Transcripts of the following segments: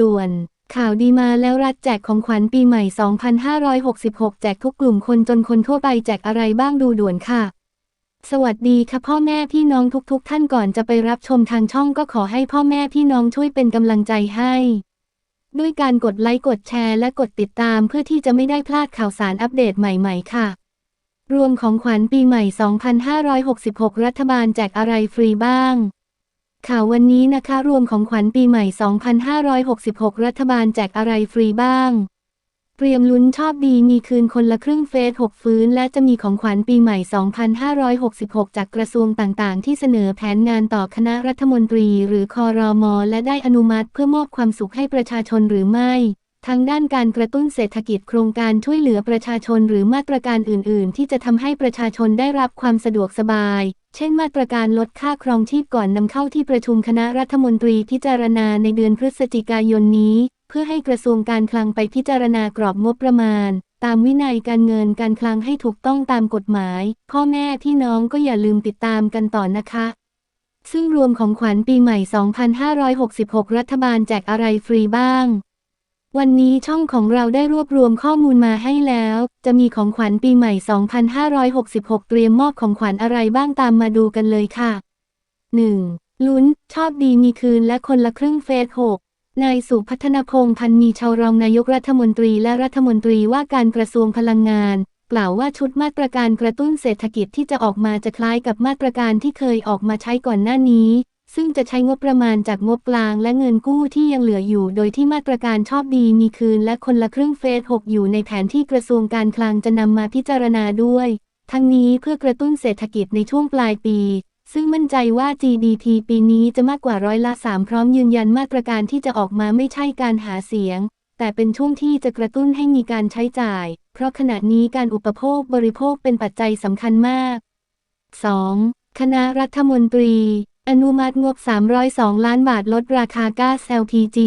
ด่วน ข่าวดีมาแล้วรัฐแจกของขวัญปีใหม่ 2566 แจกทุกกลุ่มคนจนคนทั่วไปแจกอะไรบ้างดูด่วนค่ะ สวัสดีค่ะพ่อแม่พี่น้องทุก ๆ ท่านก่อนจะไปรับชมทางช่องก็ขอให้พ่อแม่พี่น้องช่วยเป็นกำลังใจให้ ด้วยการกดไลค์กดแชร์และกดติดตามเพื่อที่จะไม่ได้พลาดข่าวสารอัปเดตใหม่ ๆ ค่ะ รวมของขวัญปีใหม่ 2566 รัฐบาลแจกอะไรฟรีบ้าง ข่าววันนี้นะคะรวมของขวัญปีใหม่ 2566 รัฐบาลแจกอะไรฟรีบ้าง เตรียมลุ้นชอบดีมีคืนคนละครึ่งเฟส 6 ฟื้น และจะมีของขวัญปีใหม่ 2566 จากกระทรวงต่างๆ ที่เสนอแผนงานต่อคณะรัฐมนตรีหรือคอรมอและได้อนุมัติเพื่อมอบความสุขให้ประชาชนหรือไม่ ทั้งด้านการกระตุ้นเศรษฐกิจโครงการช่วยเหลือประชาชนหรือมาตรการอื่น ๆ ที่จะทำให้ประชาชนได้รับความสะดวกสบาย เช่น มาตรการลดค่าครองชีพก่อนนำเข้าที่ประชุมคณะรัฐมนตรีพิจารณาในเดือนพฤศจิกายนนี้ เพื่อให้กระทรวงการคลังไปพิจารณากรอบงบประมาณ ตามวินัยการเงินการคลังให้ถูกต้องตามกฎหมาย พ่อแม่พี่น้องก็อย่าลืมติดตามกันต่อนะคะซึ่งรวมของขวัญปีใหม่ 2566 รัฐบาลแจกอะไรฟรีบ้าง วันนี้ช่องของเราได้รวบรวมข้อมูลมาให้แล้ว จะมีของขวัญปีใหม่ 2566 เตรียมมอบของขวัญอะไรบ้างตามมาดูกันเลยค่ะ 1. ลุ้น ชอบดีมีคืนและคนละครึ่งเฟส6นายสุพัฒนพงษ์พันมีชาวรองนายกรัฐมนตรีและรัฐมนตรีว่าการกระทรวงพลังงาน กล่าวว่าชุดมาตรการกระตุ้นเศรษฐกิจที่จะออกมาจะคล้ายกับมาตรการที่เคยออกมาใช้ก่อนหน้านี้ ซึ่งจะใช้งบประมาณจากงบกลางและเงินกู้ที่ยังเหลืออยู่ โดยที่มาตรการชอบดีมีคืนและคนละครึ่งเฟส 6 อยู่ในแผนที่กระทรวงการคลังจะนำมาพิจารณาด้วย ทั้งนี้เพื่อกระตุ้นเศรษฐกิจในช่วงปลายปี ซึ่งมั่นใจว่า GDP ปีนี้จะมากกว่าร้อยละ 3 พร้อมยืนยันมาตรการที่จะออกมาไม่ใช่การหาเสียง แต่เป็นช่วงที่จะกระตุ้นให้มีการใช้จ่าย เพราะขณะนี้การอุปโภคบริโภคเป็นปัจจัยสำคัญมาก 2. คณะรัฐมนตรี อนุมัติงบ 302 ล้านบาทลดราคาก๊าซ LPG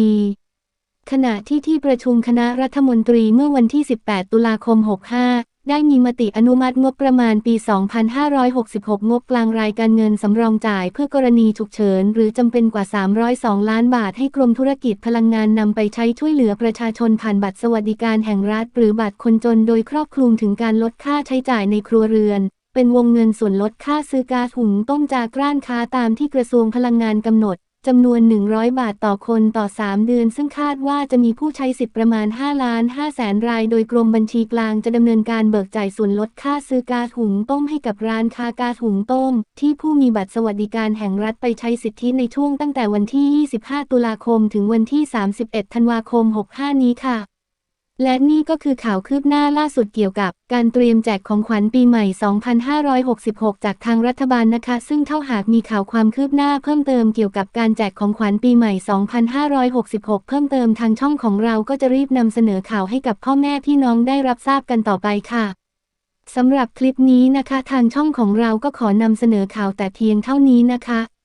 ขณะที่ที่ประชุมคณะรัฐมนตรีเมื่อวันที่ 18 ตุลาคม 65 ได้มีมติอนุมัติงบประมาณปี 2566 งบกลางรายการเงินสำรองจ่ายเพื่อกรณีฉุกเฉิน หรือจำเป็นกว่า 302 ล้านบาทให้กรมธุรกิจพลังงานนำไปใช้ช่วยเหลือประชาชนผ่านบัตรสวัสดิการแห่งรัฐ หรือบัตรคนจนโดยครอบคลุมถึงการลดค่าใช้จ่ายในครัวเรือน เป็นวงเงินส่วนลดค่าซื้อกาซหุงต้มจากร้านค้าตามที่กระทรวงพลังงานกำหนดจำนวน 100 บาทต่อคนต่อ 3 เดือน ซึ่งคาดว่าจะมีผู้ใช้สิทธิ์ประมาณ 5 ล้าน5แสนราย โดยกรมบัญชีกลางจะดำเนินการเบิกจ่ายส่วนลดค่าซื้อกาซหุงต้มให้กับร้านค้ากาซหุงต้ม ที่ผู้มีบัตรสวัสดิการแห่งรัฐไปใช้สิทธิในช่วงตั้งแต่วันที่ 25 ตุลาคม ถึงวันที่ 31 ธันวาคม 65 นี้ค่ะ และนี่ก็คือข่าวคืบหน้าล่าสุดเกี่ยวกับการเตรียมแจกของขวัญปีใหม่ 2566 จากทางรัฐบาลนะคะ ซึ่งเท่าหากมีข่าวความคืบหน้าเพิ่มเติมเกี่ยวกับการแจกของขวัญปีใหม่ 2566 เพิ่มเติมทางช่องของเราก็จะรีบนำเสนอข่าวให้กับพ่อแม่พี่น้องได้รับทราบกันต่อไปค่ะสำหรับคลิปนี้นะคะ ทางช่องของเราก็ขอนำเสนอข่าวแต่เพียงเท่านี้นะคะ